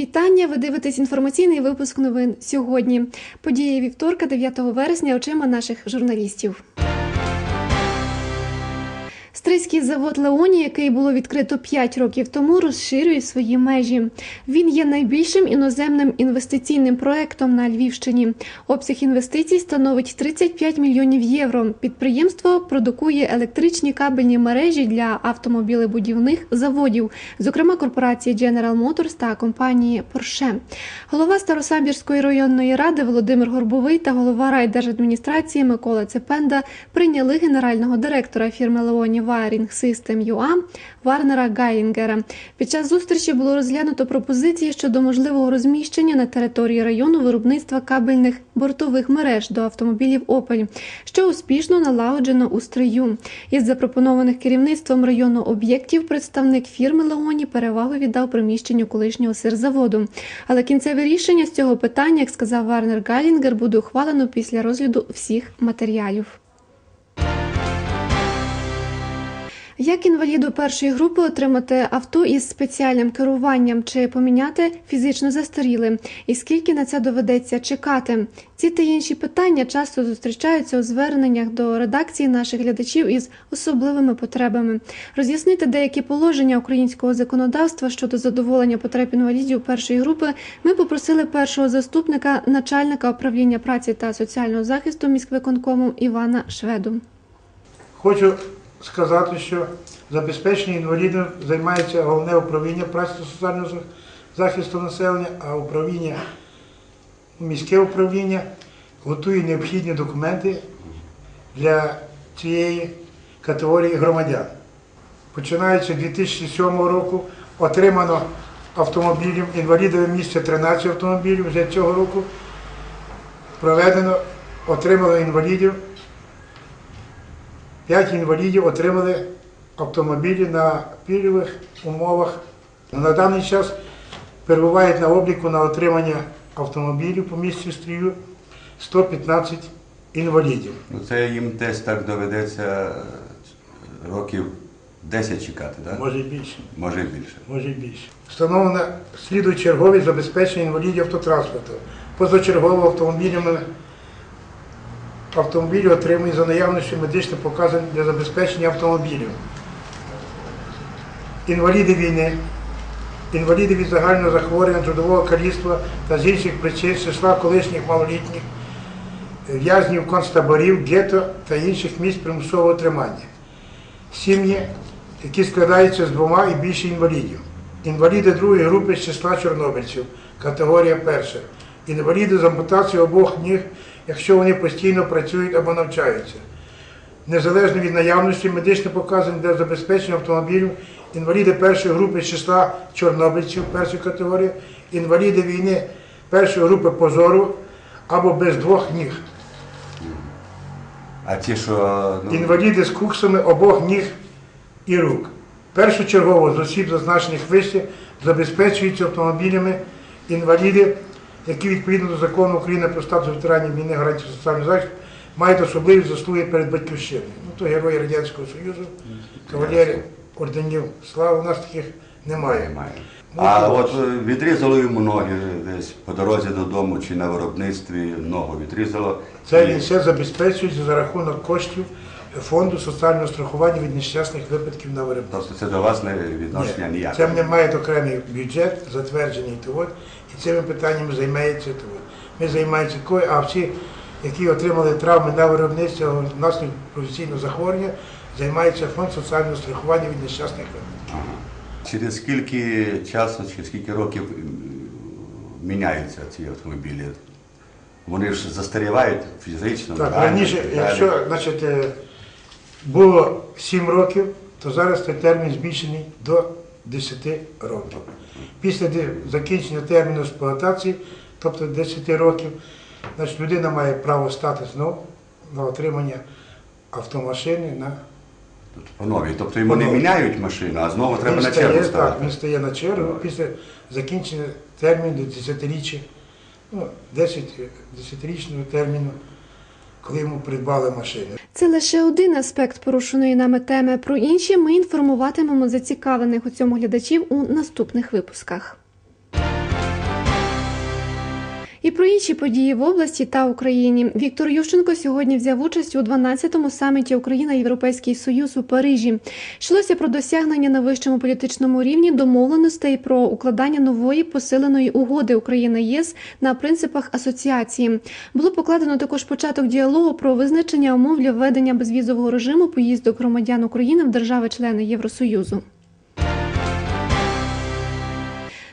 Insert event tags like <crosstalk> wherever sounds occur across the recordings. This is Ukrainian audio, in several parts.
вітання. Ви дивитесь інформаційний випуск новин сьогодні. Події вівторка, 9 вересня, очима наших журналістів. Стрийський завод Леоні, який було відкрито 5 років тому, розширює свої межі. Він є найбільшим іноземним інвестиційним проектом на Львівщині. Обсяг інвестицій становить 35 мільйонів євро. Підприємство продукує електричні кабельні мережі для автомобілебудівних заводів, зокрема корпорації General Motors та компанії Porsche. Голова Старосамбірської районної ради Володимир Горбовий та голова райдержадміністрації Микола Цепенда прийняли генерального директора фірми Леоні Wiring System UA Варнера Гайлінгера. Під час зустрічі було розглянуто пропозиції щодо можливого розміщення на території району виробництва кабельних бортових мереж до автомобілів Opel, що успішно налагоджено у стрию. Із запропонованих керівництвом району об'єктів представник фірми Леоні перевагу віддав приміщенню колишнього сирзаводу. Але кінцеве рішення з цього питання, як сказав Варнер Гайлінгер, буде ухвалено після розгляду всіх матеріалів. Як інваліду першої групи отримати авто із спеціальним керуванням чи поміняти фізично застаріле? І скільки на це доведеться чекати? Ці та інші питання часто зустрічаються у зверненнях до редакції наших глядачів із особливими потребами. Роз'яснити деякі положення українського законодавства щодо задоволення потреб інвалідів першої групи ми попросили першого заступника начальника управління праці та соціального захисту міськвиконкому Івана Шведу. Хочу сказати, що забезпечення інвалідів займається головне управління праці та соціального захисту населення, а управління, міське управління готує необхідні документи для цієї категорії громадян. Починаючи з 2007 року отримано автомобілів, інвалідове місце 13 автомобілів вже цього року. Проведено, отримало інвалідів П'ять інвалідів отримали автомобілі на пільгових умовах. На даний час перебувають на обліку на отримання автомобілів по місцю стрію 115 інвалідів. Ну це їм десь так доведеться е, років 10 чекати, так? Може й більше. Може і більше. Може й більше. Встановлено слідують черговість забезпечення інвалідів автотранспорту. Позачергово автомобілями автомобілі отримують за наявністю медичних показань для забезпечення автомобілів. Інваліди війни, інваліди від загального захворювання, трудового каліцтва та з інших причин числа колишніх малолітніх, в'язнів концтаборів, гетто та інших місць примусового тримання. Сім'ї, які складаються з двома і більше інвалідів. Інваліди другої групи з числа чорнобильців, категорія перша. Інваліди з ампутацією обох ніг, якщо вони постійно працюють або навчаються. Незалежно від наявності медичних показань для забезпечення автомобілів, інваліди першої групи з числа чорнобильців першої категорії, інваліди війни першої групи позору або без двох ніг. А ті, що ну, Інваліди з куксами обох ніг і рук. Першочергово з осіб, зазначених вище, забезпечуються автомобілями інваліди, які відповідно до закону України про статус ветеранів війни гарантії соціального захисту мають особливі заслуги перед батьківщиною. Ну, то герої Радянського Союзу, кавалери орденів. Слава, у нас таких немає. немає. А от е, відрізало йому ноги десь по дорозі додому чи на виробництві ногу відрізало. Це він все забезпечується за рахунок коштів фонду соціального страхування від нещасних випадків на виробництві. Тобто це до вас не відношення Ні, ніяке. Це не має окремий бюджет, затверджений того, і цими питаннями займається того. Ми займаємося такою, а всі, які отримали травми на виробництві внаслідок професійного захворювання, займається фонд соціального страхування від нещасних випадків. Ага. Через скільки часу, через скільки років міняються ці автомобілі? Вони ж застарівають фізично. Так, раніше, якщо значить, е, було 7 років, то зараз цей термін збільшений до 10 років. Після закінчення терміну експлуатації, тобто 10 років, значить, людина має право стати знову на отримання автомашини на По новій. Тобто йому не По міняють машину, а знову треба Він на стає, чергу так, він стає на чергу після закінчення терміну до 10-річчя, ну, 10, 10-річного терміну, коли йому придбали машину. Це лише один аспект порушеної нами теми. Про інші ми інформуватимемо зацікавлених у цьому глядачів у наступних випусках. І про інші події в області та Україні. Віктор Ющенко сьогодні взяв участь у 12-му саміті Україна Європейський Союз у Парижі. Йшлося про досягнення на вищому політичному рівні домовленостей про укладання нової посиленої угоди України ЄС на принципах асоціації. Було покладено також початок діалогу про визначення умов для введення безвізового режиму поїздок громадян України в держави-члени Євросоюзу.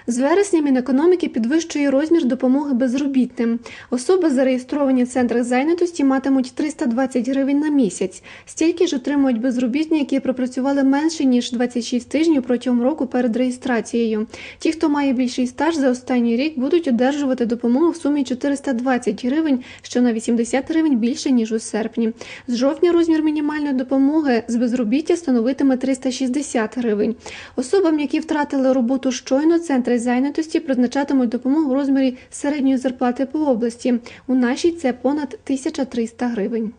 З вересня Мінекономіки підвищує розмір допомоги безробітним. Особи, зареєстровані в центрах зайнятості, матимуть 320 гривень на місяць. Стільки ж отримують безробітні, які пропрацювали менше ніж 26 тижнів протягом року перед реєстрацією. Ті, хто має більший стаж за останній рік, будуть одержувати допомогу в сумі 420 гривень, що на 80 гривень більше ніж у серпні. З жовтня розмір мінімальної допомоги з безробіття становитиме 360 гривень. Особам, які втратили роботу щойно, центри зайнятості призначатимуть допомогу в розмірі середньої зарплати по області. У нашій це понад 1300 гривень.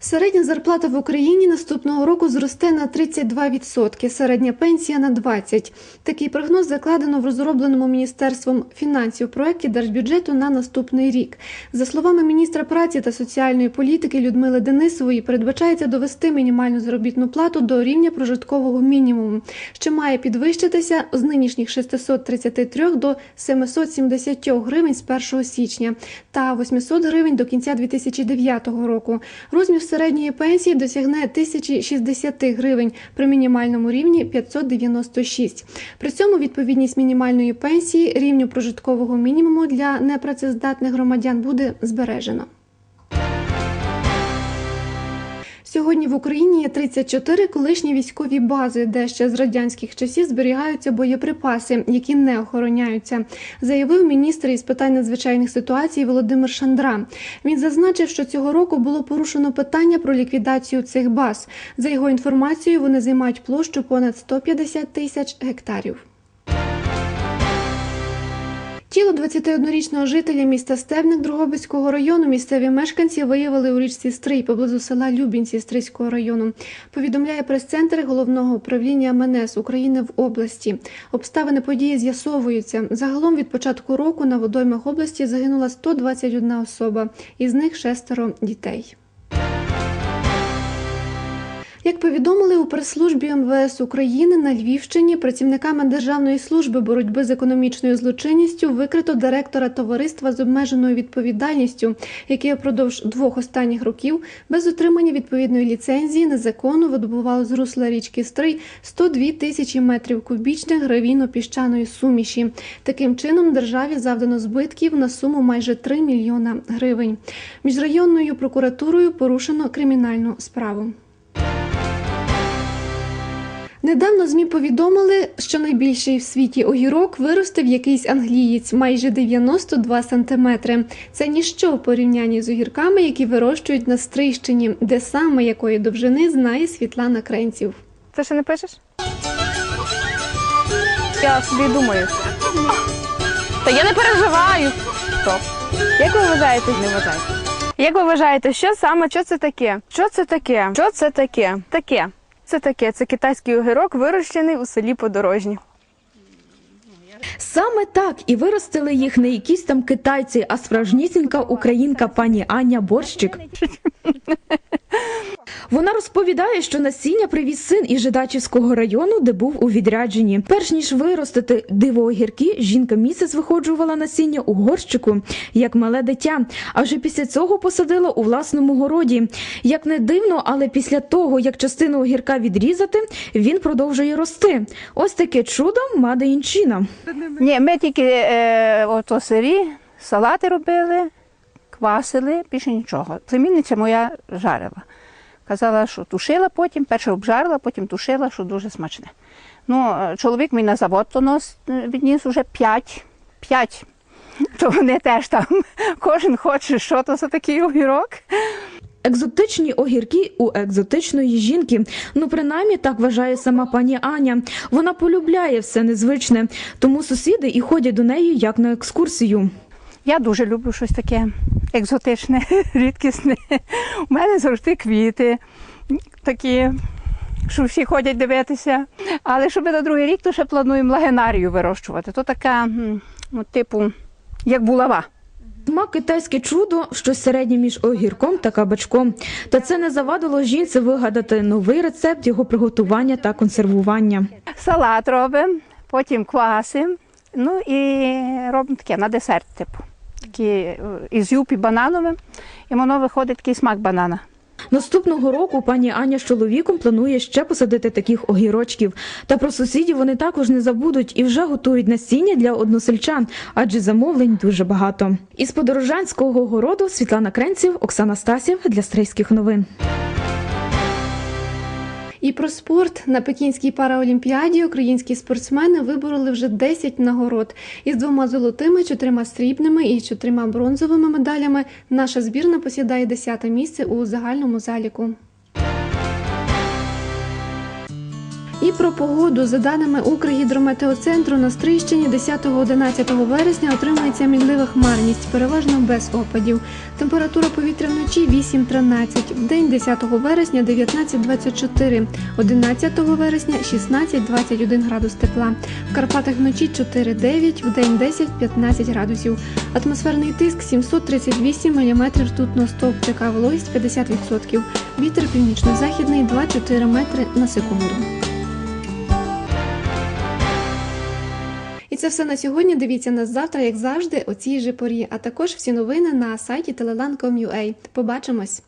Середня зарплата в Україні наступного року зросте на 32%, середня пенсія на 20%. Такий прогноз закладено в розробленому Міністерством фінансів проекті держбюджету на наступний рік. За словами міністра праці та соціальної політики Людмили Денисової, передбачається довести мінімальну заробітну плату до рівня прожиткового мінімуму, що має підвищитися з нинішніх 633 до 770 гривень з 1 січня та 800 гривень до кінця 2009 року. Розмір середньої пенсії досягне 1060 гривень при мінімальному рівні 596. При цьому відповідність мінімальної пенсії рівню прожиткового мінімуму для непрацездатних громадян буде збережено. Сьогодні в Україні є 34 колишні військові бази, де ще з радянських часів зберігаються боєприпаси, які не охороняються, заявив міністр із питань надзвичайних ситуацій Володимир Шандра. Він зазначив, що цього року було порушено питання про ліквідацію цих баз. За його інформацією, вони займають площу понад 150 тисяч гектарів. Тіло 21-річного жителя міста Стебник Дрогобицького району місцеві мешканці виявили у річці Стрий поблизу села Любінці Стрийського району. Повідомляє прес-центр головного управління МНС України в області. Обставини події з'ясовуються. Загалом від початку року на водоймах області загинула 121 особа, із них шестеро дітей. Як повідомили у прес-службі МВС України на Львівщині, працівниками Державної служби боротьби з економічною злочинністю викрито директора товариства з обмеженою відповідальністю, яке впродовж двох останніх років без отримання відповідної ліцензії незаконно видобувало з русла річки Стрий 102 тисячі метрів кубічних гравійно-піщаної суміші. Таким чином державі завдано збитків на суму майже 3 мільйона гривень. Міжрайонною прокуратурою порушено кримінальну справу. Недавно ЗМІ повідомили, що найбільший в світі огірок виростив якийсь англієць майже 92 сантиметри. Це ніщо в порівнянні з огірками, які вирощують на Стрийщині, де саме якої довжини знає Світлана Кренців. Ти ще не пишеш? Я собі думаю. Та я не переживаю. Стоп. Як ви вважаєте, не вважаєте? Як ви вважаєте, що саме, що це таке? Що це таке? Що це таке? Таке. Це таке. Це китайський огірок, вирощений у селі Подорожні. Саме так і виростили їх не якісь там китайці, а справжнісінька українка пані Аня Борщик. <laughs> Вона розповідає, що насіння привіз син із Жидачівського району, де був у відрядженні. Перш ніж виростити диво огірки, жінка місяць виходжувала насіння у горщику як мале дитя. А вже після цього посадила у власному городі. Як не дивно, але після того, як частину огірка відрізати, він продовжує рости. Ось таке чудо мада інчина. Ні, ми тільки е, ото сирі, салати робили, квасили, більше нічого. Племінниця моя жарила. Казала, що тушила потім, перше обжарила, потім тушила, що дуже смачне. Ну, е, чоловік мій на завод то нос е, відніс уже п'ять. П'ять. То вони теж там, <laughs> кожен хоче, що то за такий огірок. Екзотичні огірки у екзотичної жінки. Ну, принаймні, так вважає сама пані Аня. Вона полюбляє все незвичне, тому сусіди і ходять до неї як на екскурсію. Я дуже люблю щось таке екзотичне, <laughs> рідкісне. У мене завжди квіти, такі що всі ходять дивитися. Але щоб на другий рік, то ще плануємо лагенарію вирощувати. То така, ну, типу, як булава. Смак китайське чудо, щось середнє між огірком та кабачком. Та це не завадило жінці вигадати новий рецепт його приготування та консервування. Салат робимо, потім квасимо. Ну і робимо таке на десерт, типу. Такі е, із юпі банановим, і воно виходить такий смак банана. Наступного року пані Аня з чоловіком планує ще посадити таких огірочків. Та про сусідів вони також не забудуть і вже готують насіння для односельчан, адже замовлень дуже багато. Із подорожанського городу Світлана Кренців, Оксана Стасів для Стрийських новин. І про спорт на Пекінській параолімпіаді українські спортсмени вибороли вже 10 нагород. Із двома золотими, чотирма срібними і чотирма бронзовими медалями наша збірна посідає 10 місце у загальному заліку. Про погоду за даними Укргідрометеоцентру на Стрийщині 10-11 вересня отримається мінлива хмарність, переважно без опадів. Температура повітря вночі 8-13, в день 10 вересня 19-24, 11 вересня 16-21 градус тепла. В Карпатах вночі 4-9, в день 10-15 градусів. Атмосферний тиск 738 мм ртутного стовпчика, вологість 50%. Вітер північно-західний 2-4 метри на секунду. Це все на сьогодні. Дивіться нас завтра, як завжди, о цій же порі, а також всі новини на сайті telelan.com.ua. Побачимось!